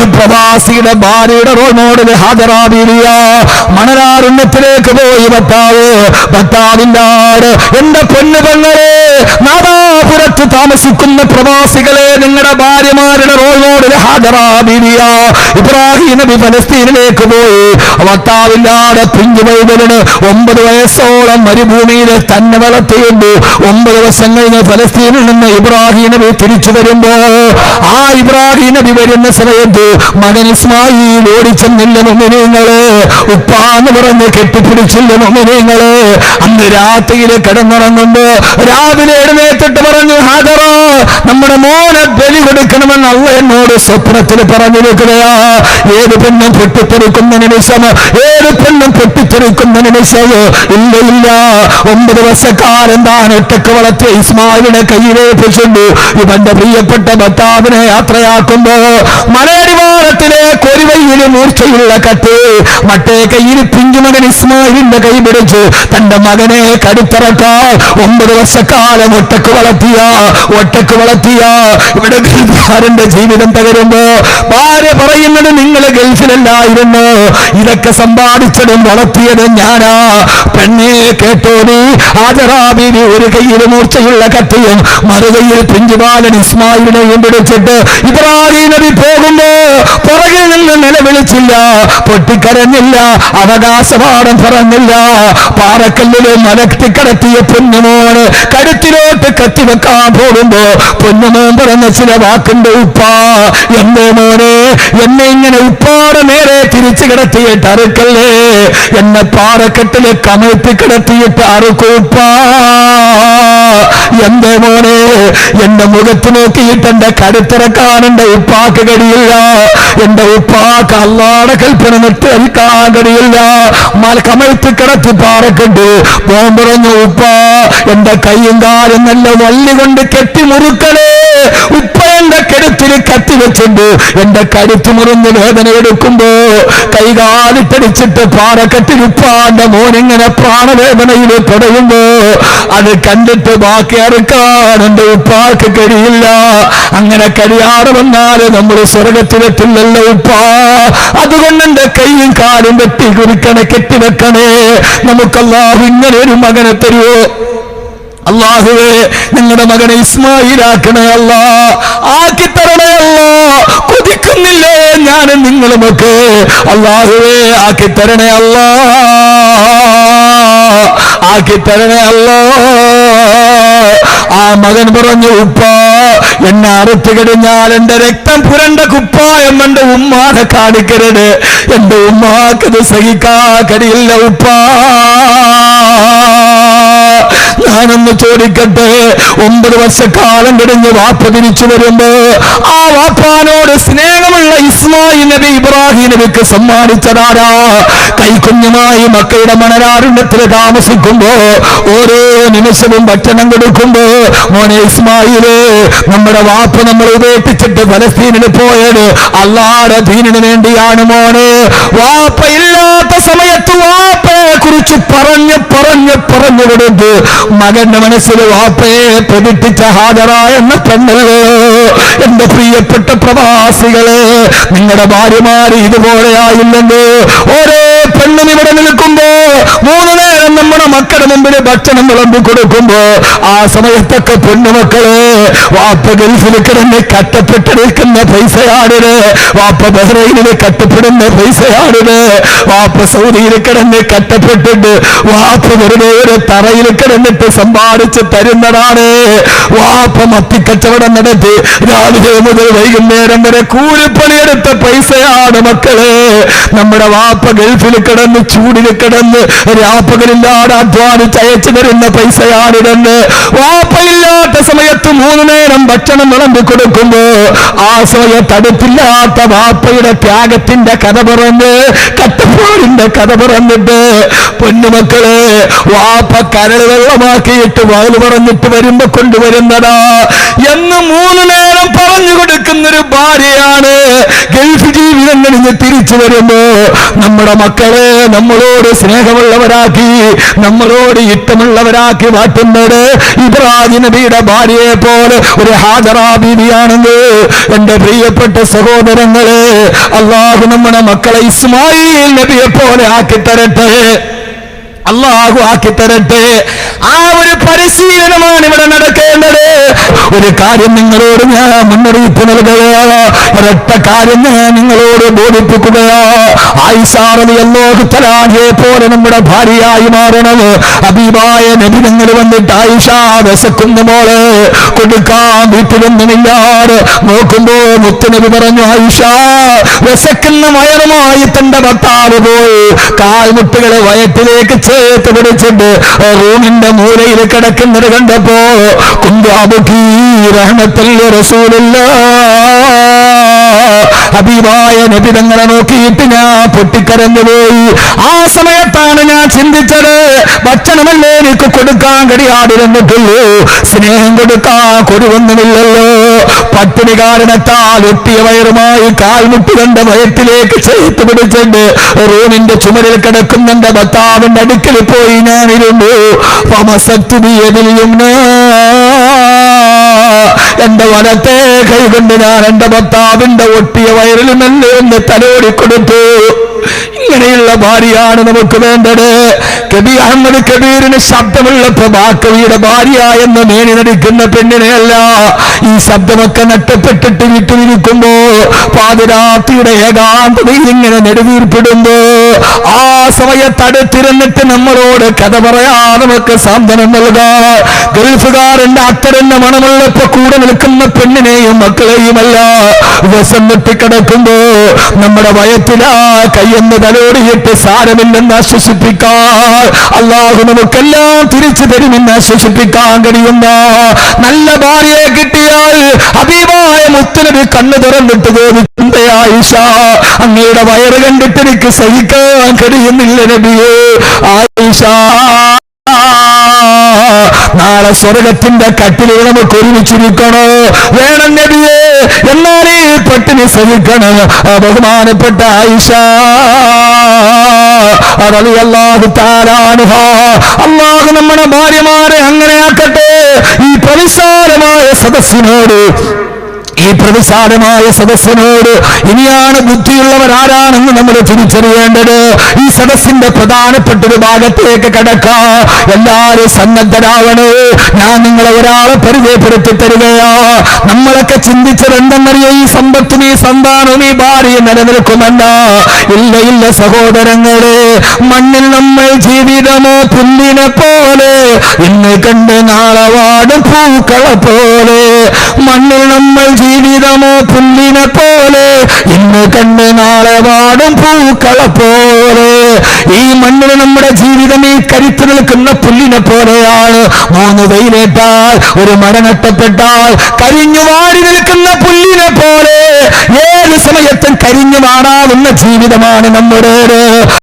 ഒരു പ്രവാസിയുടെ ഭാര്യയുടെ role model ഹാജരാബീരിയ മണലാരുണ്യത്തിലേക്ക് പോയി ഭർത്താവ്. ഭർത്താവില്ലാട് എന്റെ പെങ്ങളെ നാദാപുരത്ത് താമസിക്കുന്ന പ്രവാസികളെ നിങ്ങളുടെ ഭാര്യമാരുടെ റോൾ മോഡൽ ഹാജറാബീരിയ ഇബ്രാഹിം നബി ഫലസ്തീനിലേക്ക് പോയി. ഭർത്താവില്ലാതെ പിഞ്ചു പൈതലിന് ഒമ്പത് വയസ്സോളം മരുഭൂമിയിൽ തന്നെ വളർത്തിയുണ്ട്. ഒമ്പത് വർഷം കഴിഞ്ഞ് ഫലസ്തീനിൽ നിന്ന് ഇബ്രാഹിം നബി തിരിച്ചു വരുമ്പോ ആ ഇബ്രാഹിം നബി വരുന്ന സമയത്ത് മകൻ ഇസ്മായിൽ ഓടിച്ചെന്നില്ല മുമിനിങ്ങൾ ഉപ്പാന്ന് പറഞ്ഞ് കെട്ടിപ്പിടിച്ചില്ല മുമിനിങ്ങൾ അന്ന് രാത്രിയിൽ കിടന്നുറങ്ങുമ്പോ രാവിലെ എഴുന്നേറ്റിട്ട് പറഞ്ഞു ഹാജറ നമ്മുടെ മോനെ ബലി കൊടുക്കണമെന്ന് അല്ല എന്നോട് സ്വപ്നത്തിൽ പറഞ്ഞു വെക്കുകയാ. ഏത് പെണ്ണും പൊട്ടിത്തെറിക്കുന്ന നിമിഷം ഏത് പെണ്ണും പൊട്ടിത്തെറിക്കുന്ന നിമിഷം ഇല്ല ഇല്ല. ഒമ്പത് വർഷക്കാലം താൻ ഒറ്റയ്ക്ക് വളർത്തിയ ഇസ്മായിലിനെ കയ്യിലേൽപ്പിച്ചുണ്ട് ഇവന്റെ പ്രിയപ്പെട്ട ഭർത്താവിനെ യാത്രയാക്കുമ്പോ മലയടിവാരത്തിലെ കൊരിവയിൽ മൂർച്ചയുള്ള കത്ത്. മറ്റേ കയ്യിൽ പിഞ്ചുമകൻ ഇസ്മായിലിന്റെ കൈ പിടിച്ചു. തന്റെ മകനെ കടുത്തിറക്കാൻ ഒമ്പത് വർഷക്കാലം ഒറ്റയ്ക്ക് വളർത്തിയ ഒറ്റയ്ക്ക് വളർത്തിയ. ഇവിടെ ഗൾഫുകാരന്റെ ജീവിതം തകരുമ്പോ ഭാര്യ പറയുന്നത് നിങ്ങൾ ഗൾഫിലല്ലായിരുന്നു. ഇതൊക്കെ സമ്പാദിച്ചതും വളർത്തിയതും ഞാനാ. പെണ്ണെ കേട്ടോ നീ ആജറാബീവി ഒരു കയ്യിൽ മൂർച്ചയുള്ള കത്തിയും മറുകയിൽ പിഞ്ചുബാലൻ ഇസ്മായിലിനെയും പിടിച്ചിട്ട് ഇബ്രാഹിം നബി പോകുമ്പോ പുറകിൽ നിന്ന് നിലവിളിച്ചില്ല. പൊട്ടിക്കരഞ്ഞില്ല. അവകാശവാദം പറഞ്ഞില്ല. പാറക്കല്ലിൽ മലക്തി കടത്തിയ പൊന്നുമോന് കരുത്തിലോട്ട് കത്തിവെക്കാൻ പോകുമ്പോ പൊന്നുമോൻ പറഞ്ഞ ചില വാക്കിന്റെ ഉപ്പ എന്റെ മോനെ എന്നെ ഇങ്ങനെ ഉപ്പാടെ നേരെ തിരിച്ചു കിടത്തിയിട്ട് അറുക്കല്ലേ? എന്നെ പാറക്കെട്ടിൽ കമഴ്ത്തി കിടത്തിയിട്ട് അറുക്കൂപ്പാ. എന്റെ മോനെ എന്റെ മുഖത്ത് നോക്കിയിട്ട് എന്റെ കരുത്തിറക്കാൻ കാണണ്ട ഉപ്പാക്ക് കഴിയില്ല. എന്റെ ഉപ്പാക്ക് അല്ലാടെ കൽപ്പന നിർത്തിക്കാൻ കഴിയില്ല. കമഴ്ത്തി കിടത്തി മോൻ പറഞ്ഞു ഉപ്പ എന്റെ കൈയും കാലും നല്ല വള്ളി കൊണ്ട് കെട്ടി മുറുക്കണേ. ഉപ്പ കരുത്തിൽ കത്തി വെച്ചിട്ട് എന്റെ കരുത്ത് മുറിഞ്ഞ് വേദന എടുക്കുമ്പോ കൈകാലിട്ടടിച്ചിട്ട് പാറക്കെട്ടിൽ ഉപ്പാന്റെ മോനിങ്ങനെ പ്രാണവേദനയിൽ തുടയുമ്പോ അത് കണ്ടിട്ട് ബാക്കി അറുക്കാൻ എന്റെ ഉപ്പാക്ക് കഴിയില്ല. അങ്ങനെ കഴിയാതെ വന്നാൽ നമ്മൾ സ്വർഗത്തിലെത്തില്ലല്ലോ ഉപ്പ. അതുകൊണ്ട് എന്റെ കൈയും കാലും വെട്ടി കുറിക്കണേ കെട്ടിവെക്കണേ നമുക്കല്ലാഹു ഇങ്ങനെ ഒരു മകനെ തരുവോ? അള്ളാഹുവേ നിങ്ങളുടെ മകനെ ഇസ്മായിലാക്കണേ അല്ല. ആക്കി തരണേ അല്ല. കൊതിക്കുന്നില്ലേ ഞാൻ നിങ്ങളുമൊക്കെ അള്ളാഹുവേ ആക്കി തരണേ അല്ല. ആക്കി തരണേ അല്ല. ആ മകൻ പറഞ്ഞു ഉപ്പ എന്നെ അറുത്ത് കഴിഞ്ഞാൽ എന്റെ രക്തം പുരണ്ട കുപ്പായം എന്റെ ഉമ്മാനെ കാണിക്കരുത്. എന്റെ ഉമ്മാക്കത് സഹിക്കാ കഴിയില്ല ഉപ്പാ. ഞാനൊന്ന് ചോദിക്കട്ടെ? ഒമ്പത് വർഷക്കാലം കഴിഞ്ഞ് വാപ്പ തിരിച്ചു വരുമ്പോ ആ വാപ്പാനോട് സ്നേഹമുള്ള ഇസ്മായിൽ നബി ഇബ്രാഹിം നബിക്ക് സമ്മാനിച്ചതാരാ? കൈക്കുഞ്ഞുമായി മക്കളുടെ മണരാരുണ്യത്തിൽ താമസിക്കുമ്പോ ഓരോ നിമിഷവും ഭക്ഷണം കൊടുക്കുമ്പോ മോനെ ഇസ്മായിൽ നമ്മുടെ വാപ്പ നമ്മൾ ഉപേക്ഷിച്ചിട്ട് ഫലസ്തീനിൽ പോയത് അല്ലാടെ ദീനിന് വേണ്ടിയാണ് മോനെ. വാപ്പ ഇല്ലാത്ത സമയത്ത് വാപ്പയെ കുറിച്ച് പറഞ്ഞ് പറഞ്ഞ് പറഞ്ഞു കൊടുത്ത് മകന്റെ മനസ്സിൽ വാപ്പയെ പ്രതിപ്പിച്ച ഹാജറ എന്ന പെണ്ണല്ലോ എന്റെ പ്രിയപ്പെട്ട പ്രവാസികളെ നിങ്ങളുടെ ഭാര്യമാര് ഇതുപോലെ ആയില്ലെങ്കിൽ ഓരോ പെണ്ണും ഇവിടെ നിൽക്കുമ്പോ മൂന്ന് നേരം നമ്മുടെ മക്കളുടെ മുമ്പിൽ ഭക്ഷണം വിളമ്പി കൊടുക്കുമ്പോ ആ സമയത്തൊക്കെ പെണ്ണുമക്കൾ വാപ്പ ഗൾഫിൽ കിടന്ന് കട്ടപ്പെട്ട് നിൽക്കുന്ന പൈസയാണിത്. വാപ്പ ബഹ്റൈനിൽ കട്ടപ്പെടുന്ന പൈസയാണിത്. വാപ്പ സൗദിയിൽ കിടന്ന് കട്ടപ്പെട്ടിട്ട് വാപ്പ വെറുതെ ഒരു തറയിൽ കിടന്നിട്ട് സമ്പാദിച്ച് തരുന്നതാണ്. വാപ്പ മത്തിക്കച്ചവടം നടത്തി രാവിലെ മുതൽ വൈകുന്നേരം വരെ കൂലിപ്പണിയെടുത്ത പൈസയാണ് മക്കളെ. നമ്മുടെ വാപ്പ ഗൾഫിൽ കിടന്ന് ചൂടിൽ കിടന്ന് രാപ്പകലില്ലാതെ അധ്വാനിച്ച് അയച്ചു തരുന്ന പൈസയാണിതെന്ന് വാപ്പയില്ലാത്ത സമയത്ത് മൂന്ന് നേരം ഭക്ഷണം വിളമ്പി കൊടുക്കുമ്പോ ആ സമയത്ത് തടുപ്പില്ലാത്ത വാപ്പയുടെ ത്യാഗത്തിന്റെ കഥ പറഞ്ഞ് കട്ടപ്പാടിന്റെ കഥ പറഞ്ഞിട്ട് പൊന്നുമക്കളെ വാപ്പ കരൾ വെള്ളമാക്കിയിട്ട് വയൽ പറഞ്ഞിട്ട് വരുമ്പോ കൊണ്ടുവരുന്നതാ. എന്ന് മൂന്ന് നേരം പറഞ്ഞു കൊടുക്കുന്ന ഒരു ഭാര്യയാണ് ഗൾഫ് ജീവിതം കഴിഞ്ഞ് തിരിച്ചു വരുമ്പോ നമ്മുടെ മക്കളെ നമ്മളോട് സ്നേഹമുള്ളവരാക്കി നമ്മളോട് ഇഷ്ടമുള്ളവരാക്കി മാറ്റുന്നത് ഇബ്രാഹിം നബിയുടെ ഭാര്യയെ പോലെ ഒരു ഹാജറാ ബീവിയാണെങ്കിൽ എന്റെ പ്രിയപ്പെട്ട സഹോദരങ്ങളെ അള്ളാഹു നമ്മുടെ മക്കളെ ഇസ്മായിൽ നബിയെ പോലെ ആക്കി തരട്ടെ അള്ളാഹു ആക്കി തരട്ടെ ആ ഒരു പരിശീലനമാണ് ഇവിടെ നടക്കേണ്ടത്. ഒരു കാര്യം നിങ്ങളോട് ഞാൻ മുന്നറിയിപ്പ് നൽകുകയാണ്. കാര്യം ഞാൻ നിങ്ങളോട് ബോധിപ്പിക്കുകയാ പോലെ നമ്മുടെ ഭാര്യയായി മാറണം അഭിമായ നബി നിങ്ങൾ വന്നിട്ട് ആയിഷ വിശക്കുന്നു മോൾ. കൊടുക്കാൻ വീട്ടിലൊന്നുമില്ലാതെ നോക്കുമ്പോ മുത്തുനബി പറഞ്ഞു ആയിഷ വിശക്കുന്ന വയറുമായി തന്റെ ഭർത്താവ് പോയി. കാൽമുട്ടുകളെ വയറ്റിലേക്ക് ചേർത്ത് പിടിച്ചിട്ട് റൂമിന്റെ മൂലയിൽ കിടക്കുന്നത് കണ്ടപ്പോ കുന്താബുക്കി റഹ്മത്തല്ല റസൂലുള്ള ഹബീബായ നബിതങ്ങളെ നോക്കിയിട്ട് ഞാൻ പൊട്ടിക്കരഞ്ഞു പോയി. ആ സമയത്താണ് ഞാൻ ചിന്തിച്ചത് ഭക്ഷണമല്ലേ എനിക്ക് കൊടുക്കാൻ കഴിയാതിരുന്നിട്ടുള്ളൂ. സ്നേഹം കൊടുക്കാൻ കൊടുവൊന്നുമില്ലല്ലോ പട്ടിണി കാരണത്താൽ ഒട്ടിയ വയറുമായി കാൽമുട്ട് കണ്ട ചേർത്ത് പിടിച്ചിട്ട് റൂമിന്റെ ചുമരിൽ കിടക്കുന്നുണ്ട് ഭർത്താവിന്റെ അടുക്കൽ പോയി ഞാനിരുന്നു. എന്റെ വലത്തെ കൈകൊണ്ട് ഞാൻ എന്റെ ഭർത്താവിന്റെ ഒട്ടിയ വയറിൽ മെല്ലെ ഒന്ന് തലോടി കൊടുത്തു. ഇങ്ങനെയുള്ള ഭാര്യയാണ് നമുക്ക് വേണ്ടത്. കബി അഹമ്മദ് കബീറിന് ശബ്ദമുള്ള പ്രഭാകവിയുടെ ഭാര്യ എന്ന് മേനി നടിക്കുന്ന പെണ്ണിനെയല്ല ഈ ശബ്ദമൊക്കെ നഷ്ടപ്പെട്ടിട്ട് വിട്ടുനിൽക്കുമ്പോ പാതിരാത്രിയുടെ ഏകാന്തതയിൽ ഇങ്ങനെ നെടുവീർപ്പിടുമ്പോ ആ സമയത്തടുത്തിരുന്നിട്ട് നമ്മളോട് കഥ പറയാ നമുക്ക് സാന്ത്വനം നൽകാം. ഗൾഫുകാരന്റെ അത്തരന്റെ മണമുള്ളപ്പോ കൂടെ നിൽക്കുന്ന പെണ്ണിനെയും മക്കളെയുമല്ല വിശന്നിട്ട് കിടക്കുമ്പോ നമ്മുടെ വയറ്റിലാ കയ്യെന്ന് തലോടിയിട്ട് സാരമില്ലെന്ന് ആശ്വസിപ്പിക്കാൻ അള്ളാഹു നമുക്കെല്ലാം തിരിച്ചു തരുമെന്ന് ആശ്വസിപ്പിക്കാൻ കഴിയുന്ന നല്ല ഭാര്യയെ കിട്ടിയാൽ അഭിമായ മുത്തനബി കണ്ണു തുറന്നിട്ട് ആയിഷ അങ്ങയുടെ വയറ് കണ്ടിട്ട് എനിക്ക് സഹിക്കാൻ കഴിയുന്നില്ല നബിയേ. ആയിഷ നാളെ സ്വർഗത്തിന്റെ കട്ടിലിൽ നമുക്ക് ഒരുമിച്ചിരിക്കണോ? വേണം നബിയേ എന്നാലേ പട്ടിണി സഹിക്കണം. ബഹുമാനപ്പെട്ട ആയിഷ അള്ളാഹു നമ്മുടെ ഭാര്യമാരെ അങ്ങനെ ആക്കട്ടെ. ഈ പ്രതിസാരമായ സദസ്സിനോട് ഈ പ്രതിസാരമായ സദസ്സിനോട് ഇനിയാണ് ബുദ്ധിയുള്ളവരാരാണെന്ന് നമ്മൾ തിരിച്ചറിയേണ്ടത്. ഈ സദസ്സിന്റെ പ്രധാനപ്പെട്ട ഒരു ഭാഗത്തേക്ക് കടക്കാം. എല്ലാവരും സന്നദ്ധരാവണേ. ഞാൻ നിങ്ങളെ ഒരാളെ പരിചയപ്പെടുത്തി തരികയാ. നമ്മളൊക്കെ ചിന്തിച്ചത് എന്തെന്നറിയോ ഈ സമ്പത്തും ഈ സന്താനവും ഈ ഭാര്യയും നിലനിൽക്കുമല്ല ഇല്ല ഇല്ല സഹോദരങ്ങളെ. മണ്ണിൽ നമ്മൾ ജീവിതമോ പുല്ലിനെ പോലെ ഇന്ന് കണ്ട് നാളെ വാടും പൂക്കളെ പോലെ. മണ്ണിൽ നമ്മൾ ജീവിതമോ പുല്ലിനെ പോലെ ഇന്ന് കണ്ട് നാളെ വാടും പൂക്കളെ പോലെ. ഈ മണ്ണിൽ നമ്മുടെ ജീവിതം ഈ കരുത്തു നിൽക്കുന്ന പുല്ലിനെ പോലെയാണ്. മൂന്ന് വെയിലേറ്റാൽ ഒരു മര നഷ്ടപ്പെട്ടാൽ കരിഞ്ഞു വാടി നിൽക്കുന്ന പുല്ലിനെ പോലെ. ഏത് സമയത്തും കരിഞ്ഞു മാറാവുന്ന ജീവിതമാണ് നമ്മുടേത്